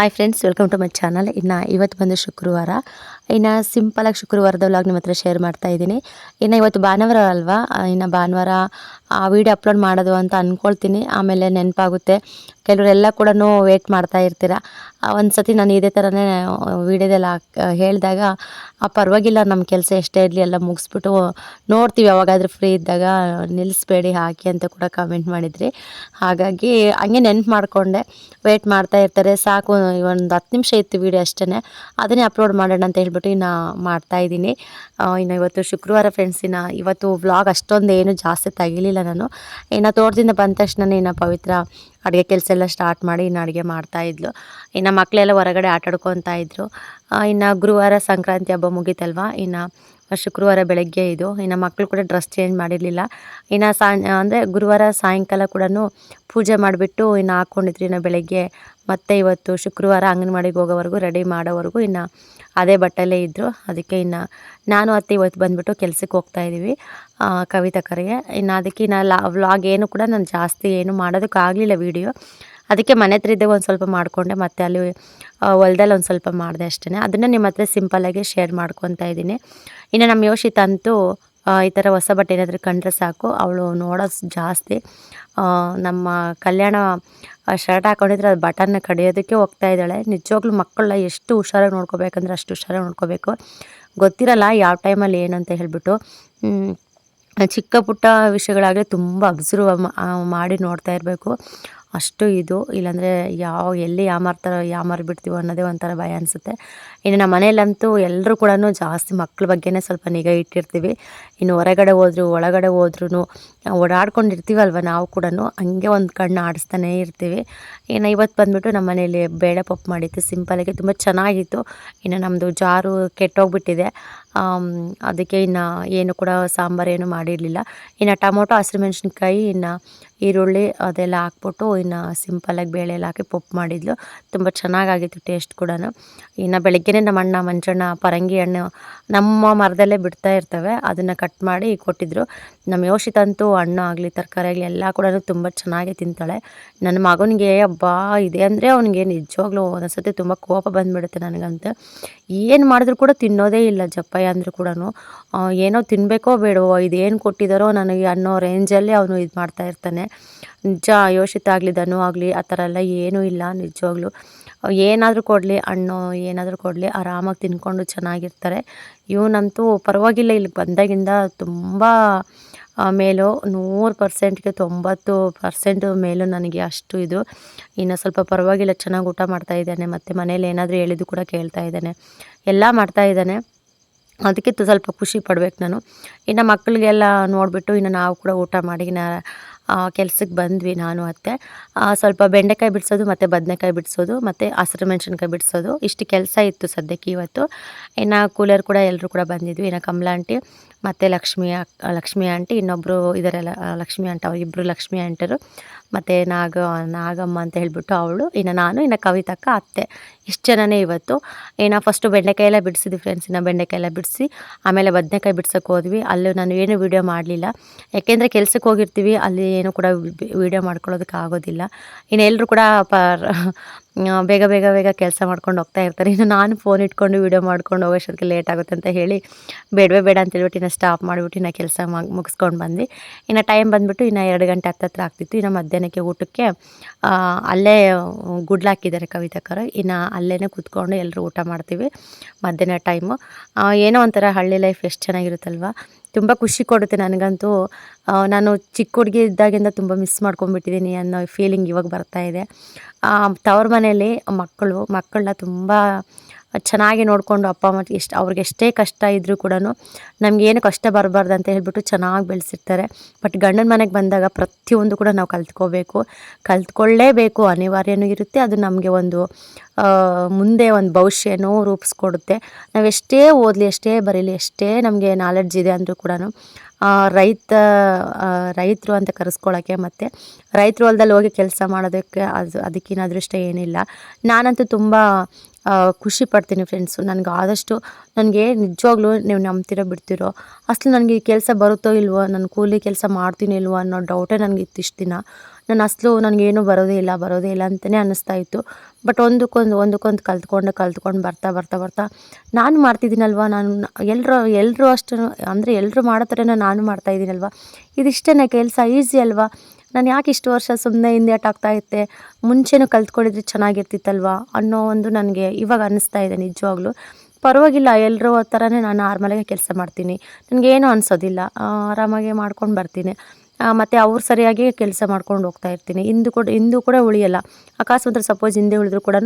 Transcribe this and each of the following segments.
Hi friends welcome to my channel ಇನ್ನು ಇವತ್ತು ಬಂದು ಶುಕ್ರವಾರ. ಇನ್ನು ಸಿಂಪಲಾಗಿ ಶುಕ್ರವಾರದ ವ್ಲಾಗ್ ನಿಮ್ಮ ಹತ್ರ ಶೇರ್ ಮಾಡ್ತಾ ಇದ್ದೀನಿ. ಇನ್ನು ಇವತ್ತು ಭಾನುವಾರ ಅಲ್ವಾ? ಇನ್ನು ಭಾನುವಾರ ಆ ವಿಡಿಯೋ ಅಪ್ಲೋಡ್ ಮಾಡೋದು ಅಂತ ಅಂದ್ಕೊಳ್ತೀನಿ ಆಮೇಲೆ ನೆನಪಾಗುತ್ತೆ. ಕೆಲವರೆಲ್ಲ ಕೂಡ ವೇಟ್ ಮಾಡ್ತಾ ಇರ್ತೀರ. ಒಂದು ಸತಿ ನಾನು ಇದೇ ಥರನೇ ವೀಡಿಯೋದೆಲ್ಲ ಹೇಳಿದಾಗ, ಆ, ಪರವಾಗಿಲ್ಲ ನಮ್ಮ ಕೆಲಸ ಎಷ್ಟೇ ಇರಲಿ, ಎಲ್ಲ ಮುಗಿಸ್ಬಿಟ್ಟು ನೋಡ್ತೀವಿ. ಯಾವಾಗಾದರೂ ಫ್ರೀ ಇದ್ದಾಗ ನಿಲ್ಲಿಸ್ಬೇಡಿ ಹಾಕಿ ಅಂತ ಕೂಡ ಕಾಮೆಂಟ್ ಮಾಡಿದ್ರಿ. ಹಾಗಾಗಿ ಹಂಗೆ ನೆನ್ಪು ಮಾಡಿಕೊಂಡೆ. ವೇಟ್ ಮಾಡ್ತಾ ಇರ್ತಾರೆ. ಸಾಕು ಒಂದು ಹತ್ತು ನಿಮಿಷ ಇತ್ತು ವೀಡಿಯೋ ಅಷ್ಟೇ ಅದನ್ನೇ ಅಪ್ಲೋಡ್ ಮಾಡೋಣ ಅಂತ ಹೇಳ್ಬಿಟ್ಟು ಇನ್ನು ಮಾಡ್ತಾ ಇದ್ದೀನಿ. ಇನ್ನು ಇವತ್ತು ಶುಕ್ರವಾರ ಫ್ರೆಂಡ್ಸ್ ಇನ್ನು ಇವತ್ತು ವ್ಲಾಗ್ ಅಷ್ಟೊಂದು ಏನು ಜಾಸ್ತಿ ತೆಗಿಲಿಲ್ಲ ನಾನು. ಇನ್ನು ತೋಟದಿಂದ ಬಂದ ತಕ್ಷಣ ಇನ್ನು ಪವಿತ್ರ ಅಡುಗೆ ಕೆಲಸ ಎಲ್ಲ ಸ್ಟಾರ್ಟ್ ಮಾಡಿ ಇನ್ನು ಅಡುಗೆ ಮಾಡ್ತಾ ಇದ್ಲು. ಇನ್ನು ಮಕ್ಕಳೆಲ್ಲ ಹೊರಗಡೆ ಆಟಾಡ್ಕೊತಾ ಇದ್ರು. ಇನ್ನು ಗುರುವಾರ ಸಂಕ್ರಾಂತಿ ಹಬ್ಬ ಮುಗೀತಲ್ವಾ? ಇನ್ನು ಶುಕ್ರವಾರ ಬೆಳಗ್ಗೆ ಇದು. ಇನ್ನು ಮಕ್ಕಳು ಕೂಡ ಡ್ರೆಸ್ ಚೇಂಜ್ ಮಾಡಿರಲಿಲ್ಲ. ಇನ್ನು ಸಾ ಅಂದರೆ ಗುರುವಾರ ಸಾಯಂಕಾಲ ಕೂಡ ಪೂಜೆ ಮಾಡಿಬಿಟ್ಟು ಇನ್ನು ಹಾಕ್ಕೊಂಡಿದ್ರಿ ಇನ್ನು ಬೆಳಗ್ಗೆ. ಮತ್ತೆ ಇವತ್ತು ಶುಕ್ರವಾರ ಅಂಗನವಾಡಿಗೆ ಹೋಗೋವರೆಗೂ ರೆಡಿ ಮಾಡೋವರೆಗೂ ಇನ್ನು ಅದೇ ಬಟ್ಟಲ್ಲೇ ಇದ್ದರು ಅದಕ್ಕೆ ಇನ್ನು ನಾನು ಅತ್ತೆ ಇವತ್ತು ಬಂದುಬಿಟ್ಟು ಕೆಲಸಕ್ಕೆ ಹೋಗ್ತಾ ಇದ್ದೀವಿ ಆ, ಕವಿತಾ ಕರೆಗೆ. ಇನ್ನು ಅದಕ್ಕೆ ಇನ್ನು ಲಾ ವ್ಲಾಗ್ ಏನು ಕೂಡ ನಾನು ಜಾಸ್ತಿ ಏನು ಮಾಡೋದಕ್ಕಾಗಲಿಲ್ಲ ವೀಡಿಯೋ ಅದಕ್ಕೆ ಮನೆ ಹತ್ರ ಇದ್ದಾಗ ಒಂದು ಸ್ವಲ್ಪ ಮಾಡಿಕೊಂಡೆ, ಮತ್ತು ಅಲ್ಲಿ ಹೊಲ್ದಲ್ಲಿ ಒಂದು ಸ್ವಲ್ಪ ಮಾಡಿದೆ ಅಷ್ಟೇ ಅದನ್ನು ನಿಮ್ಮ ಹತ್ರ ಸಿಂಪಲ್ಲಾಗಿ ಶೇರ್ ಮಾಡ್ಕೊತಾ ಇದ್ದೀನಿ. ಇನ್ನು ನಮ್ಮ ಯೋಶಿತ್ ಅಂತೂ ಈ ಥರ ಹೊಸ ಬಟ್ಟೆ ಏನಾದರೂ ಕಂಡ್ರೆ ಸಾಕು. ಅವಳು ನೋಡೋ ಜಾಸ್ತಿ ನಮ್ಮ ಕಲ್ಯಾಣ ಶರ್ಟ್ ಹಾಕೊಂಡಿದ್ರೆ ಅದು ಬಟನ್ನ ಕಡಿಯೋದಕ್ಕೆ ಹೋಗ್ತಾ ಇದ್ದಾಳೆ. ನಿಜವಾಗ್ಲೂ ಮಕ್ಕಳನ್ನ ಎಷ್ಟು ಹುಷಾರಾಗಿ ನೋಡ್ಕೋಬೇಕಂದ್ರೆ ಅಷ್ಟು ಹುಷಾರಾಗಿ ನೋಡ್ಕೋಬೇಕು. ಗೊತ್ತಿರಲ್ಲ ಯಾವ ಟೈಮಲ್ಲಿ ಏನಂತ ಹೇಳಿಬಿಟ್ಟು. ಚಿಕ್ಕ ಪುಟ್ಟ ವಿಷಯಗಳಾಗಲಿ ತುಂಬ ಅಬ್ಸರ್ವ್ ಮಾಡಿ ನೋಡ್ತಾ ಇರಬೇಕು. ಅಷ್ಟು ಇದು. ಇಲ್ಲಾಂದರೆ ಯಾವ, ಎಲ್ಲಿ ಯಾಮಾರ್ತಾರೋ ಯಾಮಾರಿ ಬಿಡ್ತೀವೋ ಅನ್ನೋದೇ ಒಂಥರ ಭಯ ಅನಿಸುತ್ತೆ. ಇನ್ನು ನಮ್ಮ ಮನೆಯಲ್ಲಂತೂ ಎಲ್ಲರೂ ಕೂಡ ಜಾಸ್ತಿ ಮಕ್ಳ ಬಗ್ಗೆನೇ ಸ್ವಲ್ಪ ನಿಗಾ ಇಟ್ಟಿರ್ತೀವಿ. ಇನ್ನು ಹೊರಗಡೆ ಹೋದ್ರು, ಒಳಗಡೆ ಹೋದ್ರೂ ಓಡಾಡ್ಕೊಂಡಿರ್ತೀವಲ್ವ ನಾವು ಕೂಡ ಹಂಗೆ ಒಂದು ಕಣ್ಣು ಆಡಿಸ್ತಾನೇ ಇರ್ತೀವಿ. ಇನ್ನು ಇವತ್ತು ಬಂದುಬಿಟ್ಟು ನಮ್ಮ ಮನೇಲಿ ಬೇಳೆ ಪಪ್ಪು ಮಾಡಿತ್ತು ಸಿಂಪಲಾಗಿ ತುಂಬ ಚೆನ್ನಾಗಿತ್ತು. ಇನ್ನು ನಮ್ಮದು ಜಾರು ಕೆಟ್ಟೋಗ್ಬಿಟ್ಟಿದೆ. ಅದಕ್ಕೆ ಇನ್ನು ಏನು ಕೂಡ ಸಾಂಬಾರು ಏನು ಮಾಡಿರಲಿಲ್ಲ. ಇನ್ನು ಟೊಮೊಟೊ, ಹಸಿರು ಮೆಣಸಿನ್ಕಾಯಿ, ಇನ್ನು ಈರುಳ್ಳಿ ಅದೆಲ್ಲ ಹಾಕ್ಬಿಟ್ಟು ಇನ್ನು ಸಿಂಪಲಾಗಿ ಬೇಳೆ ಎಲ್ಲ ಹಾಕಿ ಪಪ್ಪು ಮಾಡಿದ್ಲು. ತುಂಬ ಚೆನ್ನಾಗಾಗಿತ್ತು ಟೇಸ್ಟ್ ಕೂಡ. ಇನ್ನು ಬೆಳಗ್ಗೆನೇ ನಮ್ಮ ಅಣ್ಣ ಮಂಚಣ್ಣ ಪರಂಗಿ ಹಣ್ಣು ನಮ್ಮ ಮರದಲ್ಲೇ ಬಿಡ್ತಾ ಇರ್ತವೆ. ಅದನ್ನು ಕಟ್ ಮಾಡಿ ಕೊಟ್ಟಿದ್ರು. ನಮ್ಮ ಯೋಶಿತಂತೂ ಹಣ್ಣು ಆಗಲಿ, ತರಕಾರಿ ಆಗಲಿ ಎಲ್ಲ ಕೂಡ ತುಂಬ ಚೆನ್ನಾಗಿ ತಿಂತಾಳೆ. ನನ್ನ ಮಗನಿಗೆ ಹಬ್ಬ ಇದೆ ಅಂದರೆ ಅವನಿಗೆ ನಿಜವಾಗ್ಲೂ ಒಂದೊಂದ್ಸತಿ ತುಂಬ ಕೋಪ ಬಂದುಬಿಡುತ್ತೆ ನನಗಂತೂ. ಏನು ಮಾಡಿದ್ರು ಕೂಡ ತಿನ್ನೋದೇ ಇಲ್ಲ ಜಪ್ಪಯ್ಯ ಅಂದರೂ ಕೂಡ ಏನೋ ತಿನ್ನಬೇಕೋ ಬೇಡವೋ ಇದೇನು ಕೊಟ್ಟಿದ್ದಾರೋ ನನಗೆ ಅನ್ನೋ ರೇಂಜಲ್ಲಿ ಅವನು ಇದು ಮಾಡ್ತಾ ಇರ್ತಾನೆ. ನಿಜ ಯೋಷಿತ ಆಗಲಿ, ಧನು ಆಗಲಿ, ಆ ಥರ ಎಲ್ಲ ಏನೂ ಇಲ್ಲ, ನಿಜವಾಗ್ಲೂ. ಏನಾದರೂ ಕೊಡಲಿ ಹಣ್ಣು ಏನಾದರೂ ಕೊಡಲಿ, ಆರಾಮಾಗಿ ತಿನ್ಕೊಂಡು ಚೆನ್ನಾಗಿರ್ತಾರೆ. ಇವನಂತೂ ಪರವಾಗಿಲ್ಲ, ಇಲ್ಲಿಗೆ ಬಂದಾಗಿಂದ ತುಂಬ ಮೇಲು ನೂರು ಪರ್ಸೆಂಟ್ಗೆ ತೊಂಬತ್ತು ಪರ್ಸೆಂಟ್ ಮೇಲೂ ನನಗೆ ಅಷ್ಟು ಇದು. ಇನ್ನು ಸ್ವಲ್ಪ ಪರವಾಗಿಲ್ಲ, ಚೆನ್ನಾಗಿ ಊಟ ಮಾಡ್ತಾ ಇದ್ದಾನೆ, ಮತ್ತು ಮನೇಲಿ ಏನಾದರೂ ಹೇಳಿದ್ದು ಕೂಡ ಕೇಳ್ತಾ ಇದ್ದಾನೆ. ಎಲ್ಲ ಮಾಡ್ತಾ ಇದ್ದಾನೆ. ಅದಕ್ಕೆ ಸ್ವಲ್ಪ ಖುಷಿ ಪಡ್ಬೇಕು ನಾನು. ಇನ್ನು ಮಕ್ಕಳಿಗೆಲ್ಲ ನೋಡಿಬಿಟ್ಟು ಇನ್ನು ನಾವು ಕೂಡ ಊಟ ಮಾಡಿ, ನಾ ಕೆಲ್ಸಕ್ಕೆ ಬಂದ್ವಿ ನಾನು ಅತ್ತೆ. ಸ್ವಲ್ಪ ಬೆಂಡೆಕಾಯಿ ಬಿಡಿಸೋದು ಮತ್ತು ಬದನೆಕಾಯಿ ಬಿಡಿಸೋದು ಮತ್ತು ಹಸಿರು ಮೆಣಸಿನ್ಕಾಯಿ ಬಿಡಿಸೋದು. ಇಷ್ಟು ಕೆಲಸ ಇತ್ತು ಸದ್ಯಕ್ಕೆ ಇವತ್ತು. ಇನ್ನು ಕೂಲರ್ ಕೂಡ ಎಲ್ಲರೂ ಕೂಡ ಬಂದಿದ್ವಿ. ಇನ್ನು ಕಮಲಾ ಆಂಟಿ ಮತ್ತು ಲಕ್ಷ್ಮಿ ಲಕ್ಷ್ಮಿ ಆಂಟಿ ಇನ್ನೊಬ್ಬರು ಇದಾರಲ್ಲ ಆ, ಲಕ್ಷ್ಮಿ ಆಂಟ ಇಬ್ಬರು ಲಕ್ಷ್ಮಿ ಆಂಟರು. ಮತ್ತು ನಾಗ, ನಾಗಮ್ಮ ಅಂತ ಹೇಳಿಬಿಟ್ಟು ಅವಳು, ಇನ್ನು ನಾನು, ಇನ್ನು ಕವಿತಕ್ಕ ಅತ್ತೆ. ಇಷ್ಟು ಜನನೇ ಇವತ್ತು. ಇನ್ನು ಫಸ್ಟು ಬೆಂಡೆಕಾಯಿ ಎಲ್ಲ ಬಿಡಿಸಿದ್ವಿ ಫ್ರೆಂಡ್ಸ್ ಇನ್ನು ಬೆಂಡೆಕಾಯಿ ಎಲ್ಲ ಬಿಡಿಸಿ. ಆಮೇಲೆ ಬದನೆಕಾಯಿ ಬಿಡ್ಸೋಕೆ ಹೋದ್ವಿ. ಅಲ್ಲೂ ನಾನು ಏನು ವೀಡಿಯೋ ಮಾಡಲಿಲ್ಲ. ಯಾಕೆಂದರೆ ಕೆಲ್ಸಕ್ಕೆ ಹೋಗಿರ್ತೀವಿ, ಅಲ್ಲಿ ಏನು ಕೂಡ ವೀಡಿಯೋ ಮಾಡ್ಕೊಳ್ಳೋದಕ್ಕೆ ಆಗೋದಿಲ್ಲ. ಇನ್ನು ಎಲ್ಲರೂ ಕೂಡ ಪರ್ ಬೇಗ ಬೇಗ ಬೇಗ ಕೆಲಸ ಮಾಡ್ಕೊಂಡು ಹೋಗ್ತಾ ಇರ್ತಾರೆ. ಇನ್ನು ನಾನು ಫೋನ್ ಇಟ್ಕೊಂಡು ವೀಡಿಯೋ ಮಾಡ್ಕೊಂಡು ಹೋಗೋಷ್ಟೊತ್ತಿಗೆ ಲೇಟ್ ಆಗುತ್ತೆ ಅಂತ ಹೇಳಿ ಬೇಡವೇ ಬೇಡ ಅಂತ ಹೇಳ್ಬಿಟ್ಟು ಇನ್ನು ಸ್ಟಾಪ್ ಮಾಡಿಬಿಟ್ಟು ಇನ್ನು ಕೆಲಸ ಮುಗಿಸ್ಕೊಂಡು ಬಂದು ಇನ್ನು ಟೈಮ್ ಬಂದುಬಿಟ್ಟು ಇನ್ನು ಎರಡು ಗಂಟೆ ಹತ್ತತ್ರ ಆಗ್ತಿತ್ತು. ಇನ್ನು ಮಧ್ಯಾಹ್ನಕ್ಕೆ ಊಟಕ್ಕೆ ಅಲ್ಲೇ ಗುಡ್ಲಾಕಿದ್ದಾರೆ ಕವಿತಕರು. ಇನ್ನು ಅಲ್ಲೇ ಕೂತ್ಕೊಂಡು ಎಲ್ಲರೂ ಊಟ ಮಾಡ್ತೀವಿ ಮಧ್ಯಾಹ್ನ ಟೈಮು ಏನೋ ಒಂಥರ ಹಳ್ಳಿ ಲೈಫ್ ಎಷ್ಟು ಚೆನ್ನಾಗಿರುತ್ತಲ್ವ? ತುಂಬ ಖುಷಿ ಕೊಡುತ್ತೆ ನನಗಂತೂ. ನಾನು ಚಿಕ್ಕ ಹುಡುಗಿ ಇದ್ದಾಗಿಂದ ತುಂಬ ಮಿಸ್ ಮಾಡ್ಕೊಂಡ್ಬಿಟ್ಟಿದ್ದೀನಿ ಅನ್ನೋ ಫೀಲಿಂಗ್ ಇವಾಗ ಬರ್ತಾ ಇದೆ. ತವ್ರ ಮನೆಯಲ್ಲಿ ಮಕ್ಕಳು, ಮಕ್ಕಳನ್ನ ತುಂಬ ಚೆನ್ನಾಗಿ ನೋಡಿಕೊಂಡು ಅಪ್ಪ ಅಮ್ಮ ಎಷ್ಟು ಅವ್ರಿಗೆ ಎಷ್ಟೇ ಕಷ್ಟ ಇದ್ದರೂ ಕೂಡ ನಮಗೇನು ಕಷ್ಟ ಬರಬಾರ್ದು ಅಂತ ಹೇಳಿಬಿಟ್ಟು ಚೆನ್ನಾಗಿ ಬೆಳೆಸಿರ್ತಾರೆ. ಬಟ್ ಗಂಡನ ಮನೆಗೆ ಬಂದಾಗ ಪ್ರತಿಯೊಂದು ಕೂಡ ನಾವು ಕಲ್ತ್ಕೋಬೇಕು. ಕಲ್ತ್ಕೊಳ್ಳೇಬೇಕು. ಅನಿವಾರ್ಯನೂ ಇರುತ್ತೆ. ಅದು ನಮಗೆ ಒಂದು ಮುಂದೆ ಒಂದು ಭವಿಷ್ಯನೂ ರೂಪಿಸ್ಕೊಡುತ್ತೆ. ನಾವು ಎಷ್ಟೇ ಓದಲಿ, ಎಷ್ಟೇ ಬರೀಲಿ, ಎಷ್ಟೇ ನಮಗೆ ನಾಲೆಡ್ಜ್ ಇದೆ ಅಂದರೂ ಕೂಡ ರೈತ ರೈತರು ಅಂತ ಕರೆಸ್ಕೊಳ್ಳೋಕ್ಕೆ ಮತ್ತು ರೈತರು ಹೊಲ್ದಲ್ಲಿ ಹೋಗಿ ಕೆಲಸ ಮಾಡೋದಕ್ಕೆ ಅದು ಅದಕ್ಕಿನ್ನ ಅದೃಷ್ಟ ಏನಿಲ್ಲ. ನಾನಂತೂ ತುಂಬ ಖುಷಿ ಪಡ್ತೀನಿ ಫ್ರೆಂಡ್ಸು ನನಗೆ ಆದಷ್ಟು ನನಗೆ ನಿಜವಾಗ್ಲೂ ನೀವು ನಂಬ್ತಿರೋ ಬಿಡ್ತಿರೋ, ಅಸಲು ನನಗೆ ಈ ಕೆಲಸ ಬರುತ್ತೋ ಇಲ್ವೋ, ನಾನು ಕೂಲಿ ಕೆಲಸ ಮಾಡ್ತೀನಿ ಇಲ್ವೋ ಅನ್ನೋ ಡೌಟೇ ನನಗೆ ಇತ್ತು ಇಷ್ಟು ದಿನ. ನಾನು ಅಸಲು ನನಗೇನು ಬರೋದೇ ಇಲ್ಲ ಬರೋದೇ ಇಲ್ಲ ಅಂತಲೇ ಅನ್ನಿಸ್ತಾ ಇತ್ತು. ಬಟ್ ಒಂದಕ್ಕೊಂದು ಒಂದಕ್ಕೊಂದು ಕಲ್ತ್ಕೊಂಡು ಕಲ್ತ್ಕೊಂಡು ಬರ್ತಾ ಬರ್ತಾ ಬರ್ತಾ ನಾನು ಮಾಡ್ತಿದ್ದೀನಲ್ವ? ನಾನು ಎಲ್ಲರೂ ಎಲ್ಲರೂ ಅಷ್ಟು ಅಂದರೆ ಎಲ್ಲರೂ ಮಾಡೋ ಥರನೇ ನಾನು ಮಾಡ್ತಾ ಇದ್ದೀನಲ್ವ? ಇದಿಷ್ಟೇ ಕೆಲಸ, ಈಸಿ ಅಲ್ವಾ? ನಾನು ಯಾಕೆ ಇಷ್ಟು ವರ್ಷ ಸುಮ್ಮನೆ ಹಿಂದೆ ಆಗ್ತಾ ಇತ್ತೆ ಮುಂಚೆನೂ ಕಲ್ತ್ಕೊಂಡಿದ್ರೆ ಚೆನ್ನಾಗಿರ್ತಿತ್ತಲ್ವಾ? ಅನ್ನೋ ಒಂದು ನನಗೆ ಇವಾಗ ಅನ್ನಿಸ್ತಾ ಇದೆ ನಿಜವಾಗ್ಲೂ. ಪರವಾಗಿಲ್ಲ ಎಲ್ಲರೂ ಥರನೇ ನಾನು ನಾರ್ಮಲಾಗಿ ಕೆಲಸ ಮಾಡ್ತೀನಿ. ನನಗೇನು ಅನಿಸೋದಿಲ್ಲ. ಆರಾಮಾಗೆ ಮಾಡ್ಕೊಂಡು ಬರ್ತೀನಿ. ಮತ್ತು ಅವ್ರು ಸರಿಯಾಗಿ ಕೆಲಸ ಮಾಡ್ಕೊಂಡು ಹೋಗ್ತಾ ಇರ್ತೀನಿ. ಇಂದು ಕೂಡ ಇಂದು ಕೂಡ ಉಳಿಯಲ್ಲ. ಅಕಸ್ಮಾತ್ ಸಪೋಸ್ ಹಿಂದೆ ಉಳಿದ್ರು ಕೂಡ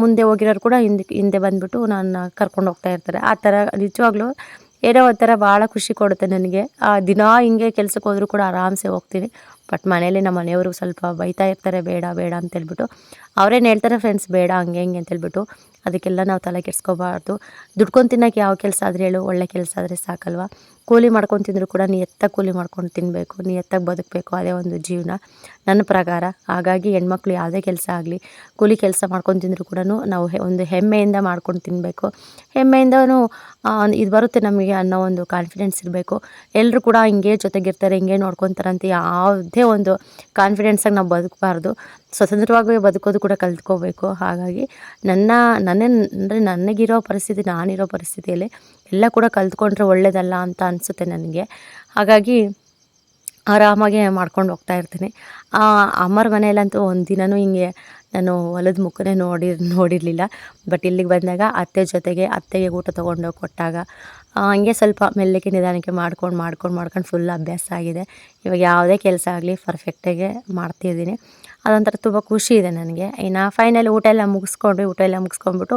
ಮುಂದೆ ಹೋಗಿರೋರು ಕೂಡ ಹಿಂದೆ ಹಿಂದೆ ಬಂದುಬಿಟ್ಟು ನಾನು ಕರ್ಕೊಂಡು ಹೋಗ್ತಾ ಇರ್ತಾರೆ. ಆ ಥರ ನಿಜವಾಗ್ಲೂ ಏನೋ ಒಂಥರ ಭಾಳ ಖುಷಿ ಕೊಡುತ್ತೆ ನನಗೆ. ದಿನ ಹಿಂಗೆ ಕೆಲ್ಸಕ್ಕೆ ಹೋದರೂ ಕೂಡ ಆರಾಮ್ಸೆ ಹೋಗ್ತೀನಿ. ಬಟ್ ಮನೇಲಿ ನಮ್ಮ ಮನೆಯವರು ಸ್ವಲ್ಪ ಬೈತಾ ಇರ್ತಾರೆ, ಬೇಡ ಬೇಡ ಅಂತೇಳ್ಬಿಟ್ಟು ಅವ್ರೇನು ಹೇಳ್ತಾರೆ ಫ್ರೆಂಡ್ಸ್ ಬೇಡ, ಹಂಗೆ, ಹಿಂಗೆ ಅಂತೇಳ್ಬಿಟ್ಟು ಅದಕ್ಕೆಲ್ಲ ನಾವು ತಲೆ ಕೆಡಿಸ್ಕೋಬಾರ್ದು. ದುಡ್ಕೊಂಡು ತಿನ್ನೋಕೆ ಯಾವ ಕೆಲಸ ಆದರೆ ಹೇಳು, ಒಳ್ಳೆ ಕೆಲಸ ಆದರೆ ಸಾಕಲ್ವ? ಕೂಲಿ ಮಾಡ್ಕೊಂಡು ತಿಂದರೂ ಕೂಡ ನೀ ಎತ್ತ ಕೂಲಿ ಮಾಡ್ಕೊಂಡು ತಿನ್ನಬೇಕು ನೀ ಎತ್ತಕ್ಕೆ ಬದುಕಬೇಕು, ಅದೇ ಒಂದು ಜೀವನ. ನನ್ನ ಪ್ರಕಾರ ಹಾಗಾಗಿ ಹೆಣ್ಮಕ್ಳು ಯಾವುದೇ ಕೆಲಸ ಆಗಲಿ, ಕೂಲಿ ಕೆಲಸ ಮಾಡ್ಕೊಂಡು ತಿಂದರೂ ಕೂಡ ನಾವು ಒಂದು ಹೆಮ್ಮೆಯಿಂದ ಮಾಡ್ಕೊಂಡು ತಿನ್ನಬೇಕು ಹೆಮ್ಮೆಯಿಂದನೂ ಇದು ಬರುತ್ತೆ ನಮಗೆ ಅನ್ನೋ ಒಂದು ಕಾನ್ಫಿಡೆನ್ಸ್ ಇರಬೇಕು. ಎಲ್ಲರೂ ಕೂಡ ಹಿಂಗೆ ಜೊತೆಗಿರ್ತಾರೆ, ಹಿಂಗೆ ನೋಡ್ಕೊತಾರೆ ಅಂತ ಯಾವುದೇ ಒಂದು ಕಾನ್ಫಿಡೆನ್ಸಾಗಿ ನಾವು ಬದುಕಬಾರ್ದು. ಸ್ವತಂತ್ರವಾಗಿ ಬದುಕೋದು ಕೂಡ ಕಲ್ತ್ಕೋಬೇಕು. ಹಾಗಾಗಿ ನನ್ನ ನನ್ನ, ಅಂದರೆ ನನಗಿರೋ ಪರಿಸ್ಥಿತಿ, ನಾನಿರೋ ಪರಿಸ್ಥಿತಿಯಲ್ಲಿ ಎಲ್ಲ ಕೂಡ ಕಲ್ತ್ಕೊಂಡ್ರೆ ಒಳ್ಳೇದಲ್ಲ ಅಂತ ಅನಿಸುತ್ತೆ ನನಗೆ. ಹಾಗಾಗಿ ಆರಾಮಾಗಿ ಮಾಡ್ಕೊಂಡು ಹೋಗ್ತಾ ಇರ್ತೀನಿ. ಅಮ್ಮರ ಮನೆಯಲ್ಲಂತೂ ಒಂದು ದಿನವೂ ಹಿಂಗೆ ನಾನು ಹೊಲದ ಮುಖನೇ ನೋಡಿ, ನೋಡಿರಲಿಲ್ಲ. ಬಟ್ ಇಲ್ಲಿಗೆ ಬಂದಾಗ ಅತ್ತೆ ಜೊತೆಗೆ, ಅತ್ತೆಗೆ ಊಟ ತೊಗೊಂಡೋಗಿ ಕೊಟ್ಟಾಗ ಹಂಗೆ ಸ್ವಲ್ಪ ಮೆಲ್ಲಕ್ಕೆ ನಿಧಾನಕ್ಕೆ ಮಾಡ್ಕೊಂಡು ಮಾಡ್ಕೊಂಡು ಮಾಡ್ಕೊಂಡು ಫುಲ್ ಅಭ್ಯಾಸ ಆಗಿದೆ. ಇವಾಗ ಯಾವುದೇ ಕೆಲಸ ಆಗಲಿ ಪರ್ಫೆಕ್ಟಾಗೆ ಮಾಡ್ತಿದ್ದೀನಿ. ಅದೊಂಥರ ತುಂಬ ಖುಷಿ ಇದೆ ನನಗೆ. ಇನ್ನು ಫೈನಲ್ ಊಟ ಎಲ್ಲ ಮುಗಿಸ್ಕೊಂಡ್ವಿ, ಊಟ ಎಲ್ಲ ಮುಗಿಸ್ಕೊಂಡ್ಬಿಟ್ಟು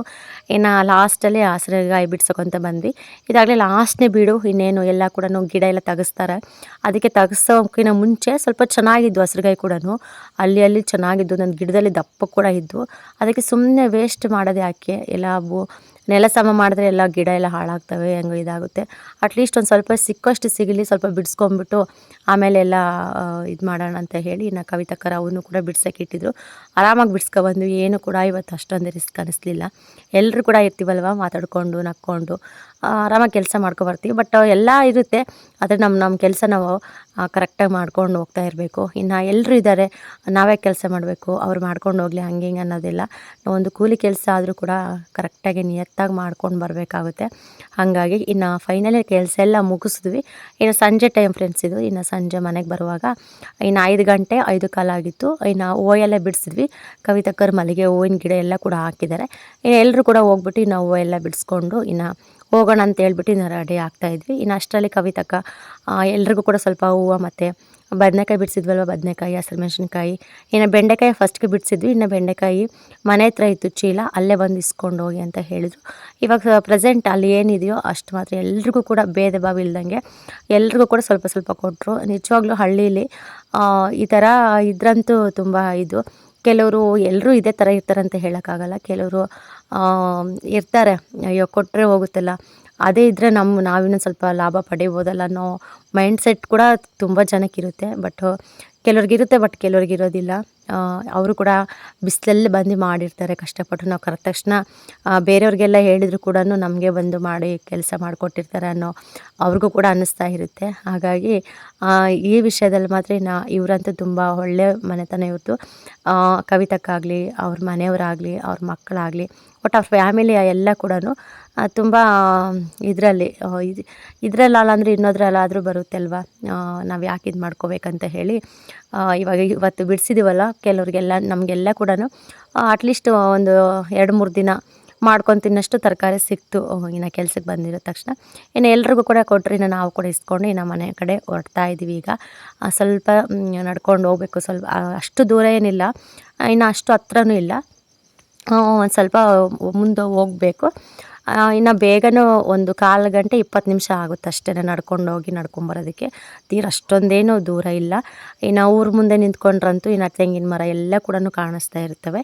ಇನ್ನು ಲಾಸ್ಟಲ್ಲಿ ಆಸರೆಗಾಯಿ ಬಿಡ್ಸೋಕೊಂತ ಬಂದ್ವಿ. ಇದಾಗಲೇ ಲಾಸ್ಟ್ನೇ ಬಿಡು, ಇನ್ನೇನು ಎಲ್ಲ ಕೂಡ ಗಿಡ ಎಲ್ಲ ತೆಗೆಸ್ತಾರೆ. ಅದಕ್ಕೆ ತೆಗೆಸೋಕ್ಕಿಂತ ಮುಂಚೆ ಸ್ವಲ್ಪ ಚೆನ್ನಾಗಿದ್ದು ಹಸಿರುಗಾಯಿ ಕೂಡ ಅಲ್ಲಿ ಅಲ್ಲಿ ಚೆನ್ನಾಗಿದ್ದು ನನ್ನ ಗಿಡದಲ್ಲಿ ದಪ್ಪ ಕೂಡ ಇದ್ದು ಅದಕ್ಕೆ ಸುಮ್ಮನೆ ವೇಸ್ಟ್ ಮಾಡೋದೇ ಯಾಕೆ? ಎಲ್ಲ ನೆಲ ಸಮ ಮಾಡಿದ್ರೆ ಎಲ್ಲ ಗಿಡ ಎಲ್ಲ ಹಾಳಾಗ್ತವೆ, ಹೆಂಗೆ ಇದಾಗುತ್ತೆ. ಅಟ್ಲೀಸ್ಟ್ ಒಂದು ಸ್ವಲ್ಪ ಸಿಕ್ಕಷ್ಟು ಸಿಗಲಿ, ಸ್ವಲ್ಪ ಬಿಡಿಸ್ಕೊಂಬಿಟ್ಟು ಆಮೇಲೆ ಎಲ್ಲ ಇದು ಮಾಡೋಣ ಅಂತ ಹೇಳಿ ಇನ್ನು ಕವಿತಕ್ಕರ ಅವನು ಕೂಡ ಬಿಡ್ಸೋಕೆ ಇಟ್ಟಿದ್ರು. ಆರಾಮಾಗಿ ಬಿಡ್ಸ್ಕೊಬಂದು ಏನು ಕೂಡ ಇವತ್ತು ಅಷ್ಟೊಂದು ರಿಸ್ಕ್ ಅನ್ನಿಸ್ಲಿಲ್ಲ ಎಲ್ಲರೂ ಕೂಡ ಇರ್ತೀವಲ್ವ ಮಾತಾಡಿಕೊಂಡು, ನಕ್ಕೊಂಡು ಆರಾಮಾಗಿ ಕೆಲಸ ಮಾಡ್ಕೊಬರ್ತೀವಿ ಬಟ್ ಎಲ್ಲ ಇರುತ್ತೆ, ಆದರೆ ನಮ್ಮ ನಮ್ಮ ಕೆಲಸ ನಾವು ಕರೆಕ್ಟಾಗಿ ಮಾಡ್ಕೊಂಡು ಹೋಗ್ತಾ ಇರಬೇಕು. ಇನ್ನು ಎಲ್ಲರೂ ಇದ್ದಾರೆ ನಾವೇ ಕೆಲಸ ಮಾಡಬೇಕು, ಅವ್ರು ಮಾಡ್ಕೊಂಡು ಹೋಗಲಿ, ಹಂಗೆ ಹಿಂಗೆ ಅನ್ನೋದಿಲ್ಲ. ಒಂದು ಕೂಲಿ ಕೆಲಸ ಆದರೂ ಕೂಡ ಕರೆಕ್ಟಾಗಿ ನಿಯತ್ತಾಗಿ ಮಾಡ್ಕೊಂಡು ಬರಬೇಕಾಗುತ್ತೆ. ಹಾಗಾಗಿ ಇನ್ನು ಫೈನಲಿ ಕೆಲಸ ಎಲ್ಲ ಮುಗಿಸಿದ್ವಿ. ಇನ್ನು ಸಂಜೆ ಟೈಮ್ ಫ್ರೆಂಡ್ಸ್ ಇದು ಇನ್ನು ಸಂಜೆ ಮನೆಗೆ ಬರುವಾಗ ಇನ್ನು ಐದು ಗಂಟೆ ಐದು ಕಾಲಾಗಿತ್ತು ಇನ್ನು ಹೂವೆಲ್ಲ ಬಿಡಿಸಿದ್ವಿ. ಕವಿತಕ್ಕರ್ ಮಲ್ಲಿಗೆ ಹೂವಿನ ಗಿಡ ಎಲ್ಲ ಕೂಡ ಹಾಕಿದ್ದಾರೆ. ಇನ್ನು ಎಲ್ಲರೂ ಕೂಡ ಹೋಗ್ಬಿಟ್ಟು ಇನ್ನು ಹೂವು ಎಲ್ಲ ಬಿಡಿಸ್ಕೊಂಡು ಇನ್ನು ಹೋಗೋಣ ಅಂತ ಹೇಳ್ಬಿಟ್ಟು ಇನ್ನು ರೆಡಿ ಆಗ್ತಾಯಿದ್ವಿ ಇನ್ನು ಅಷ್ಟರಲ್ಲಿ ಕವಿತಕ್ಕ ಎಲ್ರಿಗೂ ಕೂಡ ಸ್ವಲ್ಪ ಹೂವು ಮತ್ತು ಬದನೆಕಾಯಿ ಬಿಡಿಸಿದ್ವಲ್ವ ಬದನೆಕಾಯಿ, ಹಸಿರು ಮೆಣಸಿನ್ಕಾಯಿ. ಇನ್ನು ಬೆಂಡೆಕಾಯಿ ಫಸ್ಟ್ಗೆ ಬಿಡಿಸಿದ್ವಿ. ಇನ್ನು ಬೆಂಡೆಕಾಯಿ ಮನೆ ಹತ್ರ ಇತ್ತು ಚೀಲ, ಅಲ್ಲೇ ಬಂದು ಇಸ್ಕೊಂಡು ಹೋಗಿ ಅಂತ ಹೇಳಿದರು. ಇವಾಗ ಪ್ರೆಸೆಂಟ್ ಅಲ್ಲಿ ಏನಿದೆಯೋ ಅಷ್ಟು ಮಾತ್ರ ಎಲ್ರಿಗೂ ಕೂಡ ಭೇದ ಭಾವ ಇಲ್ದಂಗೆ ಎಲ್ರಿಗೂ ಕೂಡ ಸ್ವಲ್ಪ ಸ್ವಲ್ಪ ಕೊಟ್ಟರು ನಿಜವಾಗ್ಲೂ ಹಳ್ಳೀಲಿ ಈ ಥರ ಇದ್ರಂತೂ ತುಂಬ ಇದು. ಕೆಲವರು ಎಲ್ಲರೂ ಇದೇ ಥರ ಇರ್ತಾರೆ ಅಂತ ಹೇಳೋಕ್ಕಾಗಲ್ಲ. ಕೆಲವರು ಇರ್ತಾರೆ. ಅಯ್ಯೋ ಕೊಟ್ಟರೆ ಹೋಗುತ್ತಲ್ಲ. ಅದೇ ಇದ್ದರೆ ನಮ್ಮ ನಾವಿನ್ನೂ ಸ್ವಲ್ಪ ಲಾಭ ಪಡಿಬೋದಲ್ಲ ಅನ್ನೋ ಮೈಂಡ್ ಸೆಟ್ ಕೂಡ ತುಂಬ ಜನಕ್ಕಿರುತ್ತೆ. But ಕೆಲವ್ರಿಗಿರುತ್ತೆ but ಕೆಲವ್ರಿಗಿರೋದಿಲ್ಲ. ಅವರು ಕೂಡ ಬಿಸಿಲಲ್ಲಿ ಬಂದು ಮಾಡಿರ್ತಾರೆ, ಕಷ್ಟಪಟ್ಟು ನಾವು ಕರೆದ ತಕ್ಷಣ ಬೇರೆಯವ್ರಿಗೆಲ್ಲ ಹೇಳಿದ್ರು ಕೂಡ ನಮಗೆ ಬಂದು ಮಾಡಿ ಕೆಲಸ ಮಾಡಿಕೊಟ್ಟಿರ್ತಾರೆ ಅನ್ನೋ ಅವ್ರಿಗೂ ಕೂಡ ಅನ್ನಿಸ್ತಾ ಇರುತ್ತೆ. ಹಾಗಾಗಿ ಈ ವಿಷಯದಲ್ಲಿ ಮಾತ್ರ ನಾ ಇವರಂತೂ ತುಂಬ ಒಳ್ಳೆಯ ಮನೆತನ ಇವ್ರದ್ದು ಕವಿತಕ್ಕಾಗಲಿ, ಅವ್ರ ಮನೆಯವರಾಗಲಿ, ಅವ್ರ ಮಕ್ಕಳಾಗಲಿ ಬಟ್ ಅವ್ರ ಫ್ಯಾಮಿಲಿ ಎಲ್ಲ ಕೂಡ ತುಂಬ, ಇದರಲ್ಲಿ ಇದು, ಇದರಲ್ಲಲ್ಲ ಅಂದರೆ ಇನ್ನೊಂದ್ರಲ್ಲಾದರೂ ಬರುತ್ತೆ ಅಲ್ವಾ ನಾವು ಯಾಕೆ ಇದು ಮಾಡ್ಕೋಬೇಕಂತ ಹೇಳಿ ಇವಾಗ ಇವತ್ತು ಬಿಡಿಸಿದ್ದೀವಲ್ಲ ಕೆಲವ್ರಿಗೆಲ್ಲ, ನಮಗೆಲ್ಲ ಕೂಡ ಅಟ್ಲೀಸ್ಟ್ ಒಂದು ಎರಡು ಮೂರು ದಿನ ಮಾಡ್ಕೊಂಡು ತಿನ್ನಷ್ಟು ತರಕಾರಿ ಸಿಕ್ತು. ಇನ್ನು ಕೆಲ್ಸಕ್ಕೆ ಬಂದಿರೋ ತಕ್ಷಣ. ಇನ್ನು ಎಲ್ರಿಗೂ ಕೂಡ ಕೊಟ್ಟರೆ ಇನ್ನು ನಾವು ಕೂಡ ಇಸ್ಕೊಂಡು ಇನ್ನು ಮನೆ ಕಡೆ ಹೊರಡ್ತಾ ಇದ್ದೀವಿ ಈಗ. ಸ್ವಲ್ಪ ನಡ್ಕೊಂಡು ಹೋಗ್ಬೇಕು ಸ್ವಲ್ಪ ಅಷ್ಟು ದೂರ ಏನಿಲ್ಲ. ಇನ್ನು ಅಷ್ಟು ಹತ್ರನೂ ಇಲ್ಲ. ಒಂದು ಸ್ವಲ್ಪ ಮುಂದೆ ಹೋಗ್ಬೇಕು. ಇನ್ನು ಬೇಗನೂ ಒಂದು ಕಾಲು ಗಂಟೆ ಇಪ್ಪತ್ತು ನಿಮಿಷ ಆಗುತ್ತೆ ಅಷ್ಟೇ ನಡ್ಕೊಂಡು ಹೋಗಿ ನಡ್ಕೊಂಬರೋದಕ್ಕೆ ತೀರ ಅಷ್ಟೊಂದೇನು ದೂರ ಇಲ್ಲ. ಇನ್ನು ಊರ ಮುಂದೆ ನಿಂತ್ಕೊಂಡ್ರಂತೂ ಇನ್ನು ತೆಂಗಿನ ಮರ ಎಲ್ಲ ಕೂಡ ಕಾಣಿಸ್ತಾ ಇರ್ತವೆ.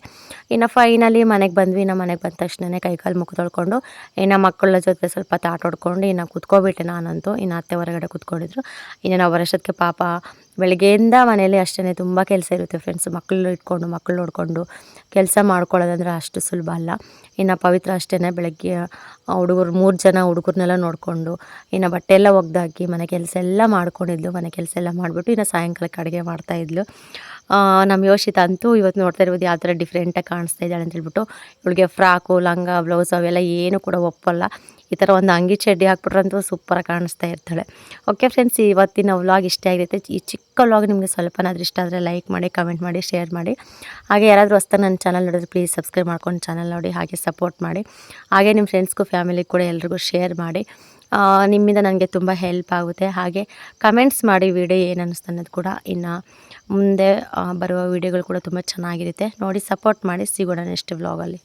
ಇನ್ನು ಫೈನಲಿ ಮನೆಗೆ ಬಂದ್ವಿ. ಇನ್ನು ಮನೆಗೆ ಬಂದ ತಕ್ಷಣವೇ ಕೈಕಾಲು ಮುಖ ತೊಳ್ಕೊಂಡು, ಇನ್ನು ಮಕ್ಕಳ ಜೊತೆ ಸ್ವಲ್ಪ ತಾಟ ಹೊಡ್ಕೊಂಡು, ಇನ್ನು ಕುತ್ಕೊಬಿಟ್ಟೆ ನಾನಂತೂ. ಇನ್ನು ಅತ್ತೆ ಹೊರಗಡೆ ಕೂತ್ಕೊಂಡಿದ್ರು. ಇನ್ನು ನಾವು ವರ್ಷಕ್ಕೆ ಪಾಪ ಬೆಳಗ್ಗೆಯಿಂದ ಮನೇಲಿ ಅಷ್ಟೇ ತುಂಬ ಕೆಲಸ ಇರುತ್ತೆ ಫ್ರೆಂಡ್ಸ್ ಮಕ್ಕಳು ಇಟ್ಕೊಂಡು ಮಕ್ಕಳು ನೋಡಿಕೊಂಡು ಕೆಲಸ ಮಾಡ್ಕೊಳ್ಳೋದಂದ್ರೆ ಅಷ್ಟು ಸುಲಭ ಅಲ್ಲ. ಇನ್ನು ಪವಿತ್ರ ಅಷ್ಟೇ ಬೆಳಗ್ಗೆ ಹುಡುಗರು ಮೂರು ಜನ ಹುಡುಗರನ್ನೆಲ್ಲ ನೋಡಿಕೊಂಡು, ಇನ್ನು ಬಟ್ಟೆ ಎಲ್ಲ ಒಗ್ದಾಕಿ ಮನೆ ಕೆಲಸ ಎಲ್ಲ ಮಾಡ್ಕೊಂಡಿದ್ಲು, ಮನೆ ಕೆಲಸ ಎಲ್ಲ ಮಾಡಿಬಿಟ್ಟು ಇನ್ನು ಸಾಯಂಕಾಲಕ್ಕೆ ಅಡುಗೆ ಮಾಡ್ತಾಯಿದ್ಲು ನಮ್ಮ ಯೋಶಿತ ಅಂತೂ ಇವತ್ತು ನೋಡ್ತಾ ಇರ್ಬೋದು ಯಾವ ಥರ ಡಿಫ್ರೆಂಟಾಗಿ ಕಾಣಿಸ್ತಾ ಇದ್ದಾಳೆ ಅಂತ ಹೇಳ್ಬಿಟ್ಟು, ಇವಳಿಗೆ ಫ್ರಾಕು, ಲಂಗ, ಬ್ಲೌಸ್ ಅವೆಲ್ಲ ಏನು ಕೂಡ ಒಪ್ಪಲ್ಲ. ಈ ಥರ ಒಂದು ಅಂಗಿ ಚಡ್ಡಿ ಹಾಕ್ಬಿಟ್ರಂತೂ ಸೂಪರಾಗಿ ಕಾಣಿಸ್ತಾ ಇರ್ತಾಳೆ. ಓಕೆ ಫ್ರೆಂಡ್ಸ್ ಇವತ್ತಿನ ವ್ಲಾಗ್ ಇಷ್ಟ ಆಗಿರುತ್ತೆ. ಈ ಚಿಕ್ಕ ವ್ಲಾಗ್ ನಿಮಗೆ ಸ್ವಲ್ಪನಾದ್ರೂ ಇಷ್ಟ ಆದರೆ ಲೈಕ್ ಮಾಡಿ ಕಮೆಂಟ್ ಮಾಡಿ ಶೇರ್ ಮಾಡಿ. ಹಾಗೆ ಯಾರಾದರೂ ಹೊಸ್ತಾ ನನ್ನ ಚಾನಲ್ ನೋಡಿದ್ರೆ ಪ್ಲೀಸ್ ಸಬ್ಸ್ಕ್ರೈಬ್ ಮಾಡ್ಕೊಂಡು ಚಾನಲ್ ನೋಡಿ, ಹಾಗೆ ಸಪೋರ್ಟ್ ಮಾಡಿ. ಹಾಗೆ ನಿಮ್ಮ ಫ್ರೆಂಡ್ಸ್ಗೂ ಫ್ಯಾಮಿಲಿ ಕೂಡ ಎಲ್ರಿಗೂ ಶೇರ್ ಮಾಡಿ. ನಿಮ್ಮಿಂದ ನನಗೆ ತುಂಬ ಹೆಲ್ಪ್ ಆಗುತ್ತೆ. ಹಾಗೆ ಕಮೆಂಟ್ಸ್ ಮಾಡಿ ವಿಡಿಯೋ ಏನು ಅನ್ನಿಸ್ತು ಅನ್ನೋದು ಕೂಡ ಇನ್ನು ಮುಂದೆ ಬರುವ ವಿಡಿಯೋಗಳು ಕೂಡ ತುಂಬ ಚೆನ್ನಾಗಿರುತ್ತೆ. ನೋಡಿ ಸಪೋರ್ಟ್ ಮಾಡಿ. ಸಿಗೋಣ ನೆಕ್ಸ್ಟ್ ವ್ಲಾಗಲ್ಲಿ